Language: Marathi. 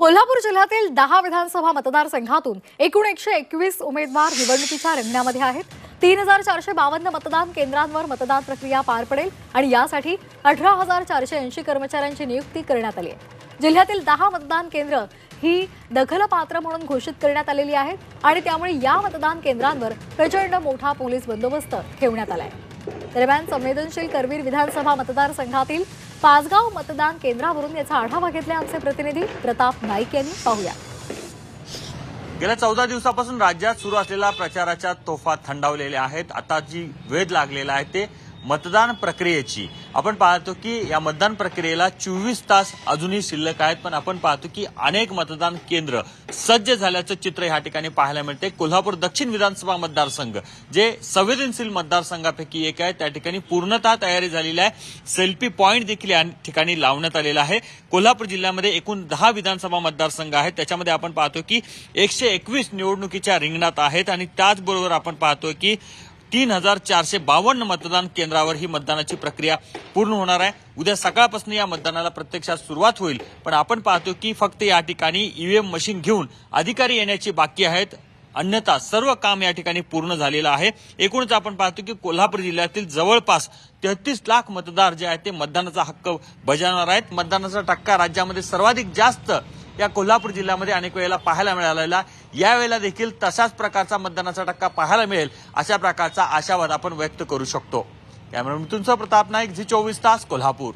कोल्हापूर जिल्ह्यातील दहा विधानसभा मतदारसंघातून एकूण एकशे एकवीस उमेदवार निवडणुकीच्या रिंगणामध्ये आहेत. तीन हजार चारशे बावन्न मतदान केंद्रांवर मतदान प्रक्रिया पार पडेल आणि यासाठी अठरा हजार चारशे ऐंशी कर्मचाऱ्यांची नियुक्ती करण्यात आली आहे. जिल्ह्यातील दहा मतदान केंद्र ही दखलपात्र म्हणून घोषित करण्यात आलेली आहेत आणि त्यामुळे या मतदान केंद्रांवर प्रचंड मोठा पोलीस बंदोबस्त ठेवण्यात आलाय दरम्यान संवेदनशील करवीर विधानसभा मतदारसंघातील पाचगाव मतदान केंद्रावरून याचा आढावा घेतला आमचे प्रतिनिधी. प्रताप नाईक यांनी पाहूया. गेल्या चौदा दिवसापासून राज्यात सुरू असलेल्या प्रचाराच्या तोफा थंडावलेल्या आहेत. आता जी वेध लागलेला आहे ते मतदान प्रक्रियेची. आपण पाहतो की या मतदान प्रक्रियेला चोवीस तास अजूनही शिल्लक आहेत पण आपण पाहतो की अनेक मतदान केंद्र सज्ज झाल्याचं चित्र या ठिकाणी पाहायला मिळते. कोल्हापूर दक्षिण विधानसभा मतदारसंघ जे संवेदनशील मतदारसंघापैकी एक आहे त्या ठिकाणी पूर्णतः तयारी झालेली आहे. सेल्फी पॉईंट देखील या ठिकाणी लावण्यात आलेला आहे. कोल्हापूर जिल्ह्यामध्ये एकूण दहा विधानसभा मतदारसंघ आहेत. त्याच्यामध्ये आपण पाहतो की एकशे एकवीस निवडणुकीच्या रिंगणात आहेत आणि त्याचबरोबर आपण पाहतो की तीन हजार चारशे बावन्न मतदान केंद्रावर ही मतदानाची प्रक्रिया पूर्ण होणार आहे. उद्या सकाळपासून या मतदानाला प्रत्यक्षात सुरुवात होईल. पण आपण पाहतो की फक्त या ठिकाणी ईव्हीएम मशीन घेऊन अधिकारी येण्याची बाकी आहेत. अन्यथा सर्व काम या ठिकाणी पूर्ण झालेलं आहे. एकूणच आपण पाहतो की कोल्हापूर जिल्ह्यातील जवळपास तेहतीस लाख मतदार जे आहेत ते मतदानाचा हक्क बजावणार आहेत. मतदानाचा टक्का राज्यामध्ये सर्वाधिक जास्त या कोल्हापूर जिल्ह्यामध्ये अनेक वेळेला पाहायला मिळालेला. यावेळेला देखील तशाच प्रकारचा मतदानाचा टक्का पाहायला मिळेल अशा प्रकारचा आशावाद आपण व्यक्त करू शकतो. कॅमेरा मिथुनचा प्रताप नाईक झी चोवीस तास कोल्हापूर.